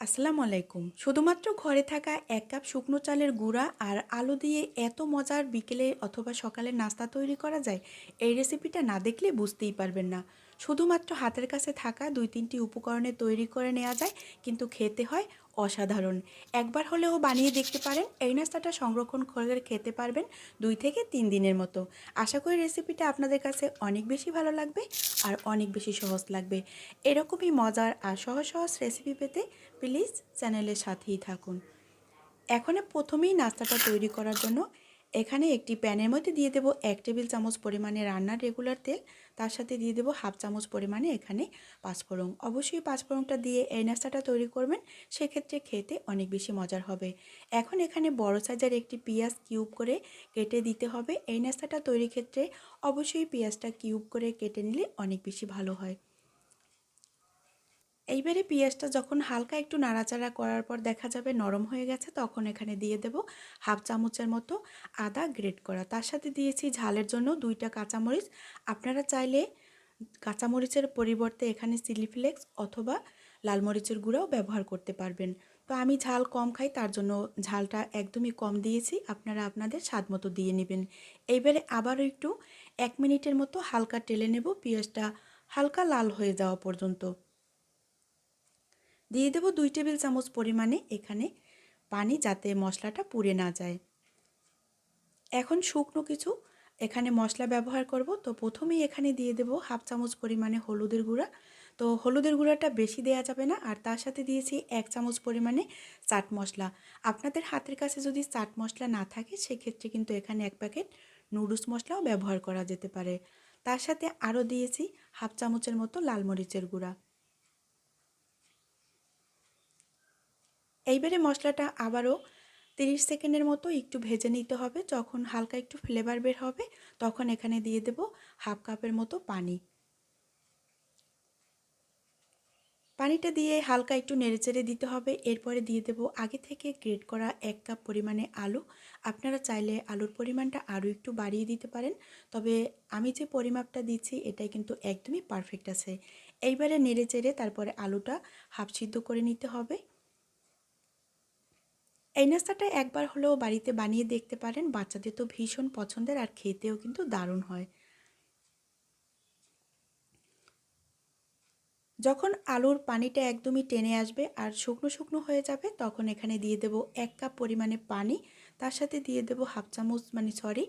আসসালামু আলাইকুম। শুধুমাত্র ঘরে থাকা এক কাপ শুকনো চালের গুঁড়া আর আলু দিয়ে এত মজার বিকেলে অথবা সকালে নাস্তা তৈরি করা যায়, এই রেসিপিটা না দেখলে বুঝতেই পারবেন না। শুধুমাত্র হাতের কাছে থাকা দুই তিনটি উপকরণে তৈরি করে নেওয়া যায়, কিন্তু খেতে হয় অসাধারণ। একবার হলেও বানিয়ে দেখতে পারেন, এই নাস্তাটা সংরক্ষণ করে খেতে পারবেন দুই থেকে তিন দিনের মতো। আশা করি রেসিপিটা আপনাদের কাছে অনেক বেশি ভালো লাগবে আর অনেক বেশি সহজ লাগবে। এরকমই মজার আর সহজ সহজ রেসিপি পেতে প্লিজ চ্যানেলের সাথেই থাকুন। এখন প্রথমেই নাস্তাটা তৈরি করার জন্য এখানে একটি প্যানের মধ্যে দিয়ে দেবো এক টেবিল চামচ পরিমাণে রান্নার রেগুলার তেল। তার সাথে দিয়ে দেবো হাফ চামচ পরিমাণে এখানে পাঁচফোড়ন। অবশ্যই পাঁচফোড়নটা দিয়ে এই নাস্তাটা তৈরি করবেন, সেক্ষেত্রে খেতে অনেক বেশি মজার হবে। এখন এখানে বড় সাইজের একটি পেঁয়াজ কিউব করে কেটে দিতে হবে। এই নাস্তাটা তৈরির ক্ষেত্রে অবশ্যই পেঁয়াজটা কিউব করে কেটে নিলে অনেক বেশি ভালো হয়। এইবারে পেঁয়াজটা যখন হালকা একটু নাড়াচাড়া করার পর দেখা যাবে নরম হয়ে গেছে, তখন এখানে দিয়ে দেব হাফ চামচের মতো আদা গ্রেট করা। তার সাথে দিয়েছি ঝালের জন্য দুইটা কাঁচামরিচ। আপনারা চাইলে কাঁচামরিচের পরিবর্তে এখানে চিলি ফ্লেক্স অথবা লাল মরিচের গুঁড়াও ব্যবহার করতে পারবেন। তো আমি ঝাল কম খাই, তার জন্য ঝালটা একদমই কম দিয়েছি। আপনারা আপনাদের স্বাদ মতো দিয়ে নেবেন। এইবারে আবারও একটু এক মিনিটের মতো হালকা টেলে নেব, পেঁয়াজটা হালকা লাল হয়ে যাওয়া পর্যন্ত। দিয়ে দেবো দুই টেবিল চামচ পরিমাণে এখানে পানি যাতে মশলাটা পুড়ে না যায়। এখন শুকনো কিছু এখানে মশলা ব্যবহার করব। তো প্রথমেই এখানে দিয়ে দেব হাফ চামচ পরিমাণে হলুদের গুঁড়া। তো হলুদের গুঁড়াটা বেশি দেওয়া যাবে না, আর তার সাথে দিয়েছি এক চামচ পরিমাণে চাট মশলা। আপনাদের হাতের কাছে যদি চাট মশলা না থাকে, সেক্ষেত্রে কিন্তু এখানে এক প্যাকেট নুডলস মশলাও ব্যবহার করা যেতে পারে। তার সাথে আরও দিয়েছি হাফ চামচের মতো লাল মরিচের গুঁড়া। এইবারে মশলাটা আবারও তিরিশ সেকেন্ডের মতো একটু ভেজে নিতে হবে। যখন হালকা একটু ফ্লেভার বের হবে, তখন এখানে দিয়ে দেব হাফ কাপের মতো পানি। পানিটা দিয়ে হালকা একটু নেড়েচেড়ে দিতে হবে। এরপরে দিয়ে দেব আগে থেকে গ্রেট করা এক কাপ পরিমাণে আলু। আপনারা চাইলে আলুর পরিমাণটা আরও একটু বাড়িয়ে দিতে পারেন। তবে আমি যে পরিমাপটা দিচ্ছি, এটাই কিন্তু একদমই পারফেক্ট আছে। এইবারে নেড়েচেড়ে তারপরে আলুটা হাফ সিদ্ধ করে নিতে হবে। এই নাস্তাটা একবার হলেও বাড়িতে বানিয়ে দেখতে পারেন। বাচ্চাদের তো ভীষণ পছন্দের আর খেতেও কিন্তু দারুণ হয়। যখন আলুর পানিটা একদমই টেনে আসবে আর শুকনো শুকনো হয়ে যাবে, তখন এখানে দিয়ে দেব এক কাপ পরিমাণে পানি। তার সাথে দিয়ে দেব হাফ চামচ মানে সরি,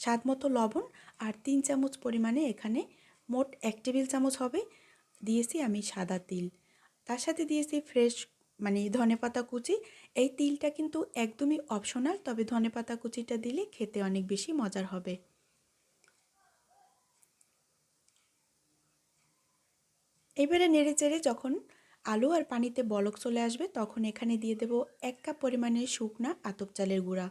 স্বাদ মতো লবণ আর তিন চামচ পরিমাণে এখানে মোট এক টেবিল চামচ হবে। দিয়েছি আমি সাদা তিল। তার সাথে দিয়েছি ফ্রেশ মানে ধনে পাতা কুচি, এই তিলটা কিন্তু একদমই অপশনাল তবে ধনে পাতা কুচিটা দিলে খেতে অনেক বেশি মজার হবে। এবারে নেড়ে চেড়ে যখন আলু আর পানিতে বলক চলে আসবে, তখন এখানে দিয়ে দেব এক কাপ পরিমাণের শুকনা আতপ চালের গুঁড়া।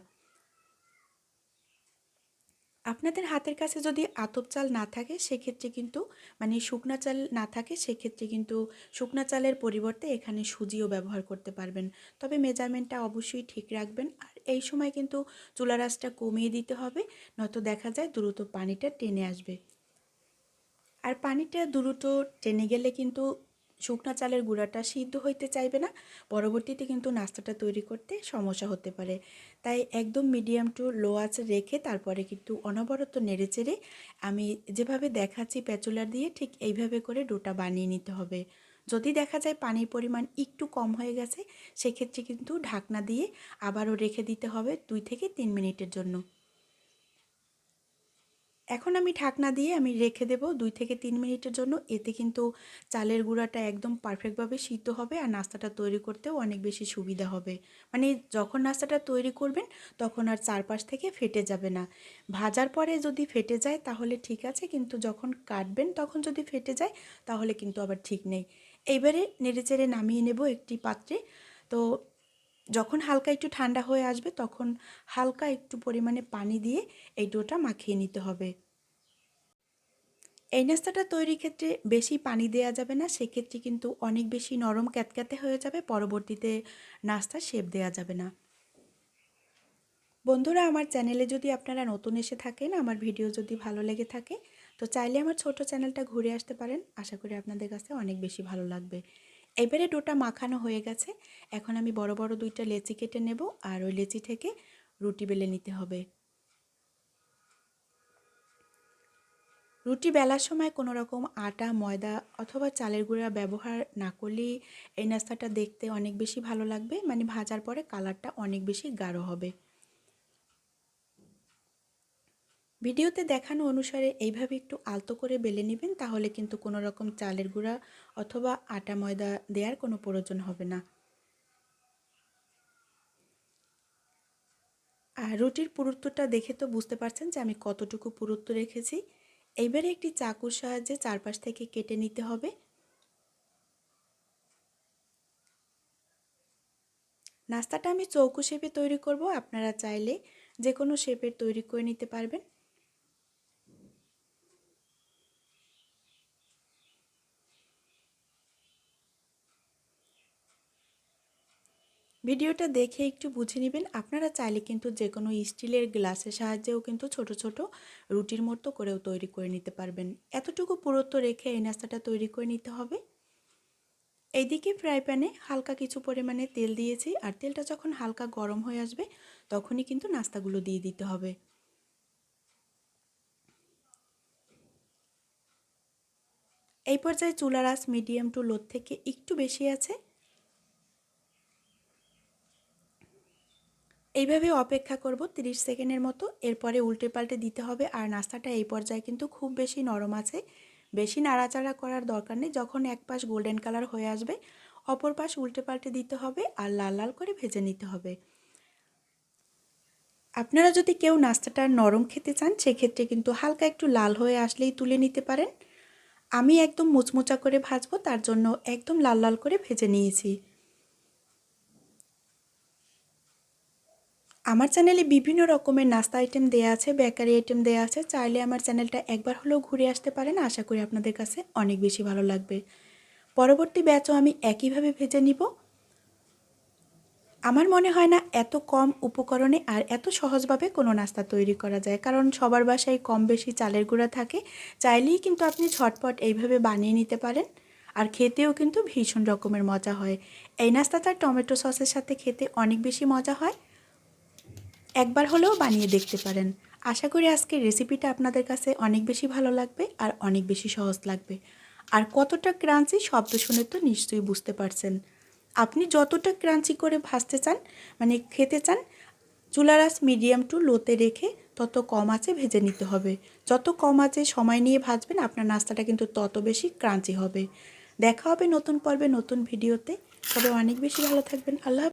আপনাদের হাতের কাছে যদি আতপ চাল না থাকে, সেক্ষেত্রে কিন্তু মানে শুকনা চাল না থাকে, সেক্ষেত্রে কিন্তু শুকনা চালের পরিবর্তে এখানে সুজিও ব্যবহার করতে পারবেন। তবে মেজারমেন্টটা অবশ্যই ঠিক রাখবেন। আর এই সময় কিন্তু চুলা রাসটা কমিয়ে দিতে হবে, নয়তো দেখা যায় দ্রুত পানিটা টেনে আসবে। আর পানিটা দ্রুত টেনে গেলে কিন্তু শুকনা চালের গুঁড়াটা সিদ্ধ হইতে চাইবে না। পরবর্তীতে কিন্তু নাস্তাটা তৈরি করতে সমস্যা হতে পারে। তাই একদম মিডিয়াম টু লো আঁচে রেখে তারপরে কিন্তু অনবরত নেড়ে চেড়ে আমি যেভাবে দেখাচ্ছি প্যাচুলার দিয়ে ঠিক এইভাবে করে ডোটা বানিয়ে নিতে হবে। যদি দেখা যায় পানির পরিমাণ একটু কম হয়ে গেছে, সেক্ষেত্রে কিন্তু ঢাকনা দিয়ে আবারও রেখে দিতে হবে দুই থেকে তিন মিনিটের জন্য। এখন আমি ঢাকনা দিয়ে আমি রেখে দেব দুই থেকে তিন মিনিটের জন্য। এতে কিন্তু চালের গুঁড়াটা একদম পারফেক্টভাবে সিদ্ধ হবে আর নাস্তাটা তৈরি করতেও অনেক বেশি সুবিধা হবে। মানে যখন নাস্তাটা তৈরি করবেন, তখন আর চারপাশ থেকে ফেটে যাবে না। ভাজার পরে যদি ফেটে যায় তাহলে ঠিক আছে, কিন্তু যখন কাটবেন তখন যদি ফেটে যায় তাহলে কিন্তু আবার ঠিক নেই। এইবারে নেড়েচেড়ে নামিয়ে নেব একটি পাত্রে। তো যখন হালকা একটু ঠান্ডা হয়ে আসবে তখন হালকা একটু পরিমাণে পানি দিয়ে এই ডোটা মাখিয়ে নিতে হবে। এই নাস্তাটা তৈরির ক্ষেত্রে বেশি পানি দেওয়া যাবে না, সেক্ষেত্রে কিন্তু অনেক বেশি নরম ক্যাতক্যাতে হয়ে যাবে, পরবর্তীতে নাস্তা শেপ দেওয়া যাবে না। বন্ধুরা, আমার চ্যানেলে যদি আপনারা নতুন এসে থাকেন, আমার ভিডিও যদি ভালো লেগে থাকে, তো চাইলে আমার ছোট চ্যানেলটা ঘুরে আসতে পারেন। আশা করি আপনাদের কাছে অনেক বেশি ভালো লাগবে। এবারে ডোটা মাখানো হয়ে গেছে। এখন আমি বড় বড় দুইটা লেচি কেটে নেব, আর ওই লেচি থেকে রুটি বেলে নিতে হবে। রুটি বেলার সময় কোনো রকম আটা, ময়দা অথবা চালের গুঁড়া ব্যবহার না করলেই এই নাস্তাটা দেখতে অনেক বেশি ভালো লাগবে। মানে ভাজার পরে কালারটা অনেক বেশি গাঢ় হবে। ভিডিওতে দেখানো অনুসারে এইভাবে একটু আলতো করে বেলে নেবেন, তাহলে কিন্তু কোনো রকম চালের গুঁড়া অথবা আটা, ময়দা দেওয়ার কোনো প্রয়োজন হবে না। আর রুটির পুরুত্বটা দেখে তো বুঝতে পারছেন যে আমি কতটুকু পুরুত্ব রেখেছি। এইবারে একটি চাকুর সাহায্যে চারপাশ থেকে কেটে নিতে হবে। নাস্তাটা আমি চৌকো শেপে তৈরি করব। আপনারা চাইলে যে কোনো শেপের তৈরি করে নিতে পারবেন। ভিডিওটা দেখে একটু বুঝে নেবেন। আপনারা চাইলে কিন্তু যে কোনো স্টিলের গ্লাসের সাহায্যেও কিন্তু ছোট ছোট রুটির মতো করেও তৈরি করে নিতে পারবেন। এতটুকু পুরুত্ব রেখে এই নাস্তাটা তৈরি করে নিতে হবে। এইদিকে ফ্রাই প্যানে হালকা কিছু পরিমাণে তেল দিয়েছি আর তেলটা যখন হালকা গরম হয়ে আসবে তখনই কিন্তু নাস্তাগুলো দিয়ে দিতে হবে। এই পর্যায়ে চুলার আঁচ মিডিয়াম টু লোর থেকে একটু বেশি আছে। এইভাবে অপেক্ষা করব 30 সেকেন্ডের মতো। এরপরে উল্টে পাল্টে দিতে হবে। আর নাস্তাটা এই পর্যায়ে কিন্তু খুব বেশি নরম আছে। বেশি নাড়াচাড়া করার দরকার নেই। যখন এক পাশ গোল্ডেন কালার হয়ে আসবে, অপর পাশ উল্টে পাল্টে দিতে হবে আর লাল লাল করে ভেজে নিতে হবে। আপনারা যদি কেউ নাস্তাটা নরম খেতে চান, সেক্ষেত্রে কিন্তু হালকা একটু লাল হয়ে আসলেই তুলে নিতে পারেন। আমি একদম মুচমুচা করে ভাজবো, তার জন্য একদম লাল লাল করে ভেজে নিয়েছি। আমার চ্যানেলে বিভিন্ন রকমের নাস্তা আইটেম দেওয়া আছে বেকারি আইটেম দেওয়া আছে। চাইলে আমার চ্যানেলটা একবার হলেও ঘুরে আসতে পারেন। আশা করি আপনাদের কাছে অনেক বেশি ভালো লাগবে। পরবর্তী ব্যাচও আমি একইভাবে ভেজে নিব। আমার মনে হয় না এত কম উপকরণে আর এত সহজভাবে কোনো নাস্তা তৈরি করা যায়। কারণ সবার বাসায় কম বেশি চালের গুঁড়া থাকে। চাইলেই কিন্তু আপনি ঝটপট এইভাবে বানিয়ে নিতে পারেন। আর খেতেও কিন্তু ভীষণ রকমের মজা হয়। এই নাস্তাটা টমেটো সসের সাথে খেতে অনেক বেশি মজা হয়। একবার হলেও বানিয়ে দেখতে পারেন। আশা করি আজকের রেসিপিটা আপনাদের কাছে অনেক বেশি ভালো লাগবে আর অনেক বেশি সহজ লাগবে। আর কতটা ক্রাঞ্চি শব্দ শুনে তো নিশ্চয়ই বুঝতে পারছেন। আপনি যতটা ক্রাঞ্চি করে ভাজতে চান মানে খেতে চান চুলারাস মিডিয়াম টু লোতে রেখে তত কম আছে ভেজে নিতে হবে। যত কম আছে সময় নিয়ে ভাজবেন, আপনার নাস্তাটা কিন্তু তত বেশি ক্রাঞ্চি হবে। দেখা হবে নতুন পর্বে, নতুন ভিডিওতে তবে অনেক বেশি ভালো থাকবেন। আল্লাহ